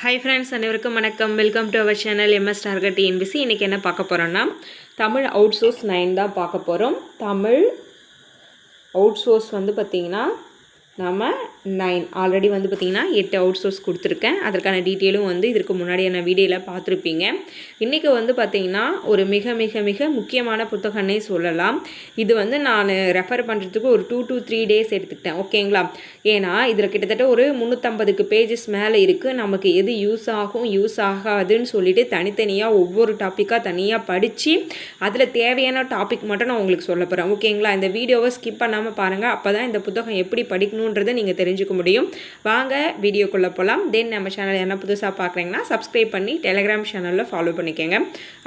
High friends அனைவருக்கும் வணக்கம். Welcome to our channel MS target TNPSC இன்றைக்கி என்ன பார்க்க போகிறோன்னா தமிழ் அவுட் சோர்ஸ் நைன் தான் பார்க்க போகிறோம் தமிழ் அவுட் சோர்ஸ் வந்து பார்த்திங்கன்னா நம்ம நைன் ஆல்ரெடி வந்து பார்த்திங்கன்னா எட்டு அவுட் சோர்ஸ் கொடுத்துருக்கேன். அதற்கான டீட்டெயிலும் வந்து இதற்கு முன்னாடியான வீடியோவில் பார்த்துருப்பீங்க. இன்றைக்கி வந்து பார்த்திங்கன்னா ஒரு மிக மிக மிக முக்கியமான புத்தகம்னே சொல்லலாம். இது வந்து நான் ரெஃபர் பண்ணுறதுக்கு ஒரு டூ டூ த்ரீ டேஸ் எடுத்துக்கிட்டேன். ஓகேங்களா ஏன்னா இதில் கிட்டத்தட்ட ஒரு முந்நூற்றம்பதுக்கு பேஜஸ் மேலே இருக்குது நமக்கு எது யூஸ் ஆகும் யூஸ் ஆகாதுன்னு சொல்லிட்டு தனித்தனியாக ஒவ்வொரு டாப்பிக்காக தனியாக படித்து அதில் தேவையான டாபிக் மட்டும் நான் உங்களுக்கு சொல்ல போகிறேன் ஓகேங்களா இந்த வீடியோவை ஸ்கிப் பண்ணாமல் பாருங்கள் அப்போ தான் இந்த புத்தகம் எப்படி இருக்குன்றதை நீங்கள் தெரிஞ்சுக்க முடியும். வாங்க வீடியோக்குள்ளே போகலாம் தென் நம்ம சேனல் என்ன புதுசாக பார்க்குறீங்கன்னா சப்ஸ்கிரைப் பண்ணி டெலிகிராம் சேனலில் ஃபாலோ பண்ணிக்கோங்க.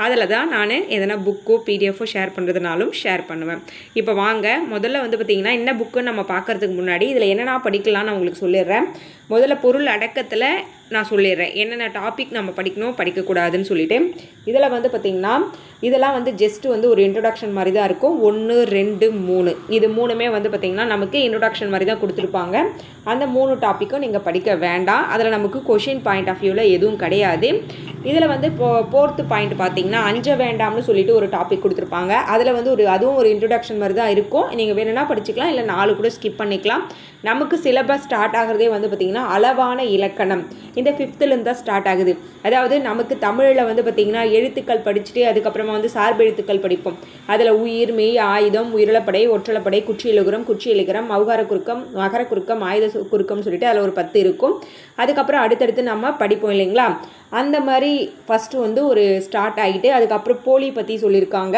அதில் தான் நான் எதனா புக்கோ பிடிஎஃபோ ஷேர் பண்ணுறதுனாலும் ஷேர் பண்ணுவேன். இப்போ வாங்க முதல்ல வந்து பார்த்திங்கன்னா என்ன புக்குன்னு நம்ம பார்க்குறதுக்கு முன்னாடி இதில் என்னென்ன படிக்கலாம்னு நான் உங்களுக்கு சொல்லிடுறேன். முதல்ல பொருள் அடக்கத்தில் நான் சொல்லிடுறேன். என்னென்ன டாபிக் நம்ம படிக்கணும் படிக்கக்கூடாதுன்னு சொல்லிட்டு. இதில் வந்து பார்த்திங்கன்னா இதெல்லாம் வந்து ஜஸ்ட் வந்து ஒரு இன்ட்ரொடக்ஷன் மாதிரி தான் இருக்கும். ஒன்று ரெண்டு மூணு. இது மூணுமே வந்து பார்த்திங்கன்னா நமக்கு இன்ட்ரொடக்ஷன் மாதிரி தான் கொடுத்துருப்பாங்க. அந்த மூணு டாப்பிக்கும் நீங்கள் படிக்க வேண்டாம். அதில் நமக்கு கொஷின் பாயிண்ட் ஆஃப் வியூவில் எதுவும் கிடையாது. இதில் வந்து இப்போ ஃபோர்த்து பாயிண்ட் பார்த்தீங்கன்னா அஞ்ச வேண்டாம்னு சொல்லிட்டு ஒரு டாபிக் கொடுத்துருப்பாங்க. அதில் வந்து ஒரு அதுவும் ஒரு இன்ட்ரொடக்ஷன் மாதிரி தான் இருக்கும். நீங்கள் வேணும்னா படிச்சுக்கலாம் இல்லை நாலு கூட ஸ்கிப் பண்ணிக்கலாம். நமக்கு சிலபஸ் ஸ்டார்ட் ஆகிறதே வந்து பார்த்திங்கன்னா அளவான இலக்கணம். இந்த ஃபிஃப்த்துலேருந்து தான் ஸ்டார்ட் ஆகுது. அதாவது நமக்கு தமிழில் வந்து பார்த்திங்கன்னா எழுத்துக்கள் படிச்சுட்டு அதுக்கப்புறமா வந்து சார்பு எழுத்துக்கள் படிப்போம். அதில் உயிர் மெய் ஆயுதம் உயிரிழப்படை ஒற்றலப்படை குச்சி இலகுரம் குச்சி இலகுரம் மௌகார குறுக்கம் மகர குறுக்கம் ஆயுத குறுக்கம்னு சொல்லிட்டு அதில் ஒரு பத்து இருக்கும். அதுக்கப்புறம் அடுத்தடுத்து நம்ம படிப்போம் இல்லைங்களா? அந்த மாதிரி ஃபஸ்ட்டு வந்து ஒரு ஸ்டார்ட் ஆகிட்டு அதுக்கப்புறம் போலி பற்றி சொல்லியிருக்காங்க.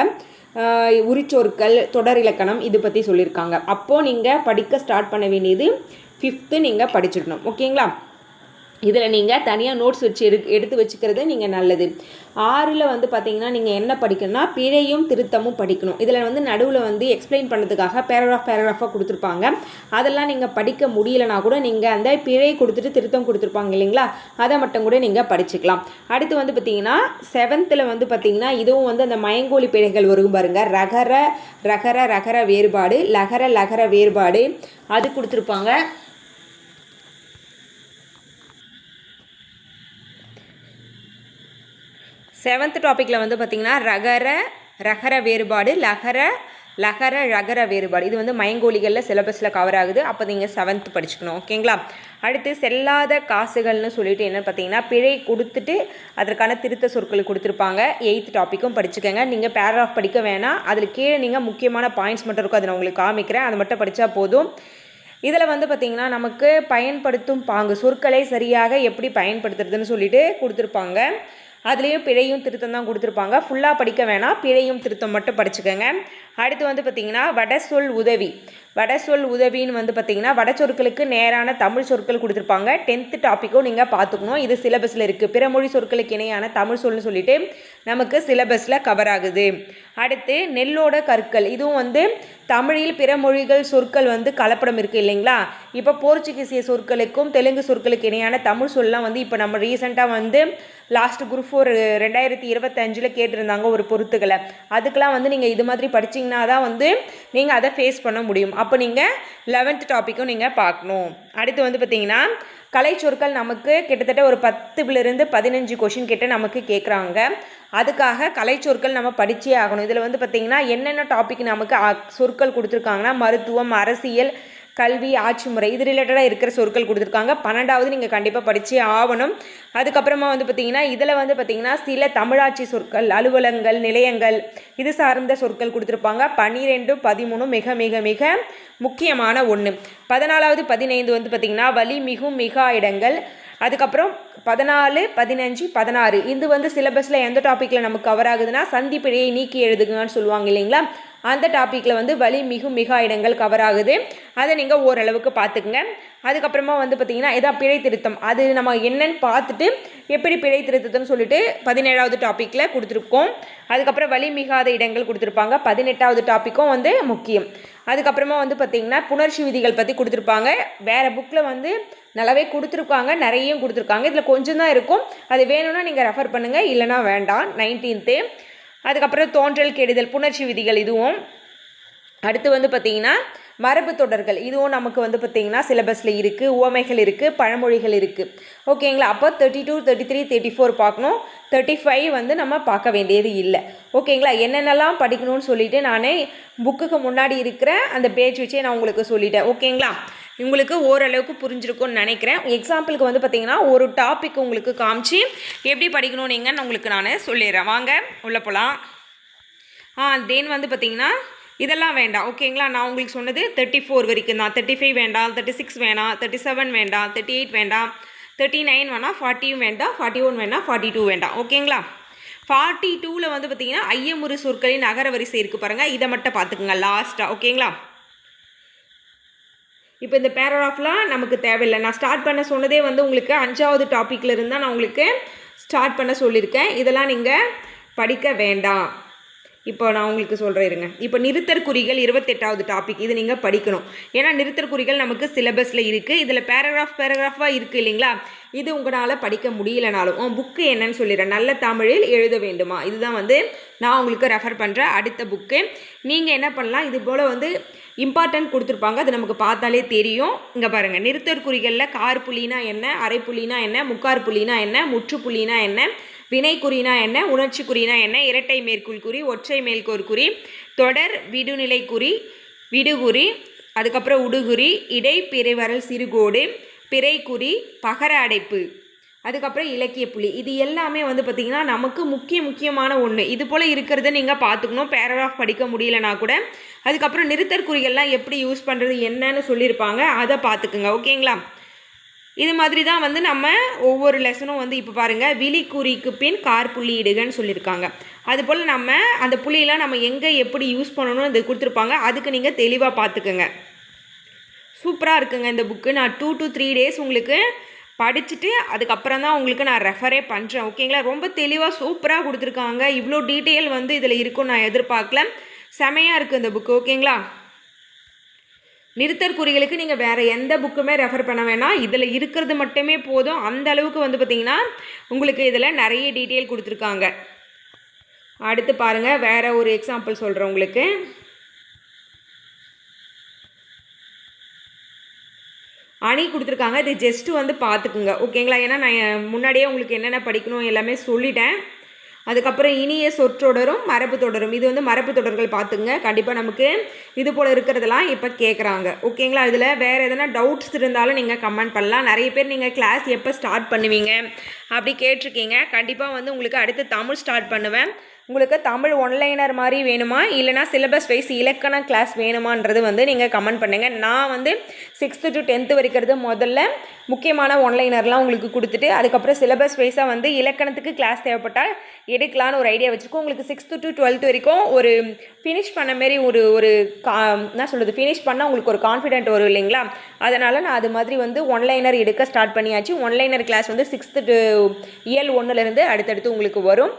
உரிச்சொற்கள் தொடர் இலக்கணம் இது பற்றி சொல்லியிருக்காங்க. அப்போது நீங்கள் படிக்க ஸ்டார்ட் பண்ண வேண்டியது ஃபிஃப்த்து நீங்கள் படிச்சிடணும் ஓகேங்களா? இதில் நீங்கள் தனியாக நோட்ஸ் வச்சு எடு எடுத்து வச்சுக்கிறது நீங்கள் நல்லது. ஆறில் வந்து பார்த்தீங்கன்னா நீங்கள் என்ன படிக்கணும்னா பிழையும் திருத்தமும் படிக்கணும். இதில் வந்து நடுவில் வந்து எக்ஸ்பிளைன் பண்ணுறதுக்காக பேராகிராஃப் பேராகிராஃபாக கொடுத்துருப்பாங்க. அதெல்லாம் நீங்கள் படிக்க முடியலனா கூட நீங்கள் அந்த பிழை கொடுத்துட்டு திருத்தம் கொடுத்துருப்பாங்க இல்லைங்களா? அதை மட்டும் கூட நீங்கள் படிச்சுக்கலாம். அடுத்து வந்து பார்த்தீங்கன்னா செவன்த்தில் வந்து பார்த்தீங்கன்னா இதுவும் வந்து அந்த மயங்கோலி பிழைகள் வரும் பாருங்க. ரகர ரகர ரகர வேறுபாடு லகர லகர வேறுபாடு. அது கொடுத்துருப்பாங்க. செவன்த் டாப்பிக்கில் வந்து பார்த்திங்கன்னா ரகர ரகர வேறுபாடு லகர லகர ரகர வேறுபாடு. இது வந்து மயங்கோலிகளில் சிலபஸில் கவர் ஆகுது. அப்போ நீங்கள் செவன்த் படிச்சுக்கணும். ஓகேங்களா அடுத்து செல்லாத காசுகள்னு சொல்லிட்டு என்ன பார்த்தீங்கன்னா பிழை கொடுத்துட்டு அதற்கான திருத்த சொற்கள் கொடுத்துருப்பாங்க. எயித் டாப்பிக்கும் படிச்சுக்கோங்க. நீங்கள் பேராகிராஃப் படிக்க வேணாம். அதில் கீழே நீங்கள் முக்கியமான பாயிண்ட்ஸ் மட்டும் இருக்கும். அதை நான் உங்களுக்கு காமிக்கிறேன். அதை மட்டும் படித்தா போதும். இதில் வந்து பார்த்திங்கன்னா நமக்கு பயன்படுத்தும் பாங்கு சொற்களை சரியாக எப்படி பயன்படுத்துறதுன்னு சொல்லிட்டு கொடுத்துருப்பாங்க. அதுலேயும் பிழையும் திருத்தம் தான் கொடுத்துருப்பாங்க. ஃபுல்லாக படிக்க வேணாம். பிழையும் திருத்தம் மட்டும் படிச்சுக்கோங்க. அடுத்து வந்து பார்த்திங்கன்னா வடசொல் உதவி. வடசொல் உதவின்னு வந்து பார்த்திங்கன்னா வட சொற்களுக்கு நேரான தமிழ் சொற்கள் கொடுத்துருப்பாங்க. டென்த்து டாப்பிக்கும் நீங்கள் பார்த்துக்கணும். இது சிலபஸில் இருக்குது பிறமொழி சொற்களுக்கு இணையான தமிழ் சொல்னு சொல்லிட்டு நமக்கு சிலபஸில் கவர் ஆகுது. அடுத்து நெல்லோட கற்கள். இதுவும் வந்து தமிழில் பிற மொழிகள் சொற்கள் வந்து கலப்படம் இருக்குது இல்லைங்களா? இப்போ போர்ச்சுகீசிய சொற்களுக்கும் தெலுங்கு சொற்களுக்கு இணையான தமிழ் சொல்லலாம் வந்து இப்போ நம்ம ரீசெண்டாக வந்து லாஸ்ட் குரூப் ஃபோர் ரெண்டாயிரத்தி இருபத்தஞ்சில் கேட்டிருந்தாங்க ஒரு பொருத்துக்களை. அதுக்கெலாம் வந்து நீங்கள் இது மாதிரி படிச்சீங்கன்னா தான் வந்து நீங்கள் அதை ஃபேஸ் பண்ண முடியும். அப்போ நீங்கள் லெவன்த் டாப்பிக்கும் நீங்கள் பார்க்கணும். அடுத்து வந்து பார்த்தீங்கன்னா கலைச்சொற்கள் நமக்கு கிட்டத்தட்ட ஒரு பத்துலேருந்து பதினஞ்சு கொஷின் கிட்ட நமக்கு கேட்குறாங்க அதுக்காக கலைச்சொற்கள் நம்ம படிச்சே ஆகணும். இதில் வந்து பார்த்திங்கன்னா என்னென்ன டாபிக் நமக்கு சொற்கள் கொடுத்துருக்காங்கன்னா மருத்துவம் அரசியல் கல்வி ஆட்சி முறை இது ரிலேட்டடாக இருக்கிற சொற்கள் கொடுத்துருக்காங்க. பன்னெண்டாவது நீங்கள் கண்டிப்பாக படித்தே ஆகணும் அதுக்கப்புறமா வந்து பார்த்திங்கன்னா இதில் வந்து பார்த்திங்கன்னா சில தமிழாட்சி சொற்கள் அலுவலங்கள் நிலையங்கள் இது சார்ந்த சொற்கள் கொடுத்துருப்பாங்க. பன்னிரெண்டு பதிமூணு மிக மிக மிக முக்கியமான ஒன்று பதினாலாவது பதினைந்து வந்து பார்த்திங்கன்னா வலி மிகும் மிகா இடங்கள் அதுக்கப்புறம் பதினாலு பதினஞ்சு பதினாறு. இது வந்து சிலபஸில் எந்த டாப்பிக்கில் நமக்கு கவர் ஆகுதுன்னா சந்திப்பிழையை நீக்கி எழுதுங்கன்னு சொல்லுவாங்க இல்லைங்களா? அந்த டாப்பிக்கில் வந்து வலி மிகு மிகா இடங்கள் கவர் ஆகுது. அதை நீங்கள் ஓரளவுக்கு பார்த்துக்குங்க. அதுக்கப்புறமா வந்து பார்த்திங்கன்னா எதாவது பிழை திருத்தம். அது நம்ம என்னன்னு பார்த்துட்டு எப்படி பிழை திருத்தம்னு சொல்லிட்டு பதினேழாவது டாப்பிக்கில் கொடுத்துருக்கோம். அதுக்கப்புறம் வலி மிகாத இடங்கள் கொடுத்துருப்பாங்க. பதினெட்டாவது டாப்பிக்கும் வந்து முக்கியம். அதுக்கப்புறமா வந்து பார்த்திங்கன்னா புணர்ச்சி விதிகள் பற்றி கொடுத்துருப்பாங்க. வேறு புக்கில் வந்து நல்லாவே கொடுத்துருக்காங்க நிறையும் கொடுத்துருக்காங்க. இதில் கொஞ்சம் தான் இருக்கும். அது வேணும்னா நீங்கள் ரெஃபர் பண்ணுங்கள் இல்லைனா வேண்டாம். நைன்டீன்த்து அதுக்கப்புறம் தோன்றல் கெடுதல் புணர்ச்சி விதிகள் இதுவும். அடுத்து வந்து பார்த்தீங்கன்னா மரபு தொடர்கள். இதுவும் நமக்கு வந்து பார்த்திங்கன்னா சிலபஸில் இருக்குது உவமைகள் இருக்குது பழமொழிகள் இருக்குது ஓகேங்களா அப்போ thirty two thirty three thirty four பார்க்கணும். தேர்ட்டி ஃபைவ் வந்து நம்ம பார்க்க வேண்டியது இல்லை. ஓகேங்களா என்னென்னலாம் படிக்கணும்னு சொல்லிவிட்டு நானே புக்குக்கு முன்னாடி இருக்கிற அந்த பேஜ் வச்சே நான் உங்களுக்கு சொல்லிட்டேன். ஓகேங்களா உங்களுக்கு ஓரளவுக்கு புரிஞ்சிருக்கும்னு நினைக்கிறேன். எக்ஸாம்பிளுக்கு வந்து பார்த்தீங்கன்னா ஒரு டாபிக் உங்களுக்கு காமிச்சு எப்படி படிக்கணும் உங்களுக்கு நான் சொல்லிடுறேன். வாங்க உள்ளே போகலாம் ஆ தென் வந்து பார்த்தீங்கன்னா இதெல்லாம் வேண்டாம். ஓகேங்களா? நான் உங்களுக்கு சொன்னது தேர்ட்டி ஃபோர் வரைக்கும் தான். தேர்ட்டி ஃபைவ் வேண்டாம் தேர்ட்டி சிக்ஸ் வேணாம் தேர்ட்டி செவன் வேண்டாம் தேர்ட்டி எயிட் வேண்டாம் தேர்ட்டி நைன் வேணாம் ஃபார்ட்டியும் வேண்டாம் ஃபார்ட்டி ஒன் வேணாம் ஃபார்ட்டி டூ வேண்டாம். ஓகேங்களா? ஃபார்ட்டி டூவில் வந்து பார்த்திங்கன்னா ஐயமுறு சொற்களின் அகர வரிசை இருக்குது பாருங்கள் இதை மட்டும் பார்த்துக்குங்க லாஸ்ட்டாக ஓகேங்களா? இப்போ இந்த பேராகிராஃப்லாம் நமக்கு தேவையில்லை. நான் ஸ்டார்ட் பண்ண சொன்னதே வந்து உங்களுக்கு அஞ்சாவது டாப்பிக்கில் இருந்தால் நான் உங்களுக்கு ஸ்டார்ட் பண்ண சொல்லியிருக்கேன். இதெல்லாம் நீங்கள் படிக்க வேண்டாம். இப்போ நான் உங்களுக்கு சொல்கிறேன் இருங்க. இப்போ நிறுத்தற்குறிகள் இருபத்தெட்டாவது டாபிக் இது நீங்கள் படிக்கணும். ஏன்னா நிறுத்தற்குறிகள் நமக்கு சிலபஸில் இருக்குது இதில் பேராகிராஃப் பேராகிராஃபாக இருக்குது இல்லைங்களா? இது உங்களால் படிக்க முடியலனாலும் உன் புக்கு என்னன்னு சொல்லிடுறேன். நல்ல தமிழில் எழுத வேண்டுமா? இதுதான் வந்து நான் உங்களுக்கு ரெஃபர் பண்ணுற அடுத்த புக்கு நீங்கள் என்ன பண்ணலாம்? இது போல் வந்து இம்பார்ட்டன்ட் கொடுத்துருப்பாங்க. அது நமக்கு பார்த்தாலே தெரியும். இங்கே பாருங்கள் நிறுத்தற் குறிகளில் கார் புள்ளினா என்ன அரை புள்ளினா என்ன முக்கார் புள்ளினா என்ன முற்று புள்ளினா என்ன வினைக்குறினா என்ன உணர்ச்சி குறினா என்ன இரட்டை மேற்கோள் குறி ஒற்றை மேற்கோள் குறி தொடர் விடுநிலை குறி விடுகுறி அதுக்கப்புறம் உடுகுறி இடை பிறைவரல் சிறுகோடு பிறைக்குறி பகர அடைப்பு அதுக்கப்புறம் இலக்கிய புள்ளி இது எல்லாமே வந்து பார்த்திங்கன்னா நமக்கு முக்கிய முக்கியமான ஒன்று இது போல் இருக்கிறத நீங்கள் பார்த்துக்கணும். பேராகிராஃப் படிக்க முடியலனா கூட அதுக்கப்புறம் நிறுத்தற்குறிகள்லாம் எப்படி யூஸ் பண்ணுறது என்னன்னு சொல்லியிருப்பாங்க. அதை பார்த்துக்குங்க ஓகேங்களா? இது மாதிரி தான் வந்து நம்ம ஒவ்வொரு லெசனும் வந்து இப்போ பாருங்கள் விழிக்குறிக்கு பின் கார் புள்ளியிடுகன்னு சொல்லியிருக்காங்க அதுபோல் நம்ம அந்த புள்ளியெல்லாம் நம்ம எங்கே எப்படி யூஸ் பண்ணணும்னு அது கொடுத்துருப்பாங்க. அதுக்கு நீங்கள் தெளிவாக பார்த்துக்குங்க சூப்பராக இருக்குங்க இந்த புக்கு. நான் டூ டு த்ரீ டேஸ் உங்களுக்கு படிச்சுட்டு அதுக்கப்புறம் தான் உங்களுக்கு நான் ரெஃபரே பண்ணுறேன் ஓகேங்களா? ரொம்ப தெளிவாக சூப்பராக கொடுத்துருக்காங்க. இவ்வளோ டீட்டெயில் வந்து இதில் இருக்கும்னு நான் எதிர்பார்க்கல. செமையாக இருக்குது இந்த புக்கு ஓகேங்களா? நிறுத்தற் குறிகளுக்கு நீங்கள் வேறு எந்த புக்குமே ரெஃபர் பண்ண வேணாம். இதில் இருக்கிறது மட்டுமே போதும். அந்த அளவுக்கு வந்து பார்த்திங்கன்னா உங்களுக்கு இதில் நிறைய டீட்டெயில் கொடுத்துருக்காங்க. அடுத்து பாருங்கள் வேறு ஒரு எக்ஸாம்பிள் சொல்கிறேன் உங்களுக்கு. அணி கொடுத்துருக்காங்க. இது ஜஸ்ட்டு வந்து பார்த்துக்குங்க ஓகேங்களா? ஏன்னா நான் முன்னாடியே உங்களுக்கு என்னென்ன படிக்கணும் எல்லாமே சொல்லிட்டேன். அதுக்கப்புறம் இனிய சொற்றொடரும் மரபு தொடரும். இது வந்து மரபு தொடர்கள் பார்த்துங்க. கண்டிப்பாக நமக்கு இது போல் இருக்கிறதெல்லாம் இப்போ கேட்குறாங்க ஓகேங்களா? இதில் வேறு எதனா டவுட்ஸ் இருந்தாலும் நீங்கள் கமெண்ட் பண்ணலாம். நிறைய பேர் நீங்கள் கிளாஸ் எப்போ ஸ்டார்ட் பண்ணுவீங்க? அப்படி கேட்டிருக்கீங்க. கண்டிப்பாக வந்து உங்களுக்கு அடுத்து தமிழ் ஸ்டார்ட் பண்ணுவேன். உங்களுக்கு தமிழ் ஒன்லைனர் மாதிரி வேணுமா? இல்லைனா சிலபஸ் வைஸ் இலக்கண கிளாஸ் வேணுமான்றது வந்து நீங்கள் கமெண்ட் பண்ணுங்கள் நான் வந்து சிக்ஸ்த்து டு டென்த்து வரைக்கிறது முதல்ல முக்கியமான ஒன்லைனர்லாம் உங்களுக்கு கொடுத்துட்டு அதுக்கப்புறம் சிலபஸ் வைஸாக வந்து இலக்கணத்துக்கு கிளாஸ் தேவைப்பட்டால் எடுக்கலான்னு ஒரு ஐடியா வச்சுருக்கோம் உங்களுக்கு சிக்ஸ்த்து டு டுவெல்த் வரைக்கும் ஒரு ஃபினிஷ் பண்ண மாரி ஒரு ஒரு கா என்ன சொல்கிறது ஃபினிஷ் பண்ணால் உங்களுக்கு ஒரு கான்ஃபிடென்ட் வரும் இல்லைங்களா? அதனால் நான் அது மாதிரி வந்து ஒன்லைனர் எடுக்க ஸ்டார்ட் பண்ணியாச்சு. ஒன்லைனர் கிளாஸ் வந்து சிக்ஸ்த்து டு இயல் ஒன்றுலேருந்து அடுத்தடுத்து உங்களுக்கு வரும்.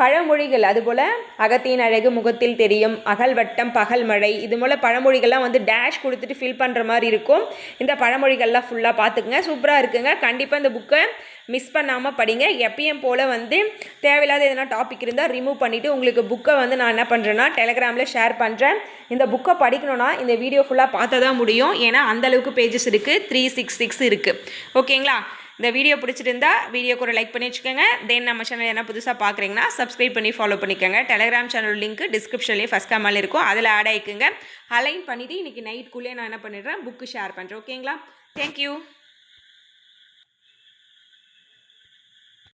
பழமொழிகள். அதுபோல் அகத்தின் அழகு முகத்தில் தெரியும் அகல்வட்டம் பகல் மழை இது போல் பழமொழிகள்லாம் வந்து டேஷ் கொடுத்துட்டு ஃபில் பண்ணுற மாதிரி இருக்கும். இந்த பழமொழிகள்லாம் ஃபுல்லாக பார்த்துக்குங்க. சூப்பராக இருக்குங்க. கண்டிப்பாக இந்த புக்கை மிஸ் பண்ணாமல் படிங்க. எப்பயும் போல் வந்து தேவையில்லாத எதனா டாபிக் இருந்தால் ரிமூவ் பண்ணிவிட்டு உங்களுக்கு புக்கை வந்து நான் என்ன பண்ணுறேன்னா டெலகிராமில் ஷேர் பண்ணுறேன் இந்த புக்கை படிக்கணும்னா இந்த வீடியோ ஃபுல்லாக பார்த்தா தான் முடியும். ஏன்னா அந்தளவுக்கு பேஜஸ் இருக்குது த்ரீ சிக்ஸ் சிக்ஸ் இருக்குது ஓகேங்களா இந்த வீடியோ பிடிச்சிருந்தா வீடியோக்கு ஒரு லைக் பண்ணி வச்சுக்கோங்க. தென் நம்ம சேனல் என்ன புதுசாக பார்க்குறீங்கன்னா சப்ஸ்கிரைப் பண்ணி ஃபாலோ பண்ணிக்கோங்க. டெலிகிராம் சேனல் லிங்க் டிஸ்கிரிப்ஷன்லேயே ஃபஸ்ட் கமல் இருக்கும். அதில் ஆட் ஆகிக்குங்க அலைன் பண்ணிவிட்டு இன்றைக்கி நைட்குள்ளேயே நான் என்ன பண்ணிடுறேன்? புக்கு ஷேர் பண்ணுறேன் ஓகேங்களா தேங்க்யூ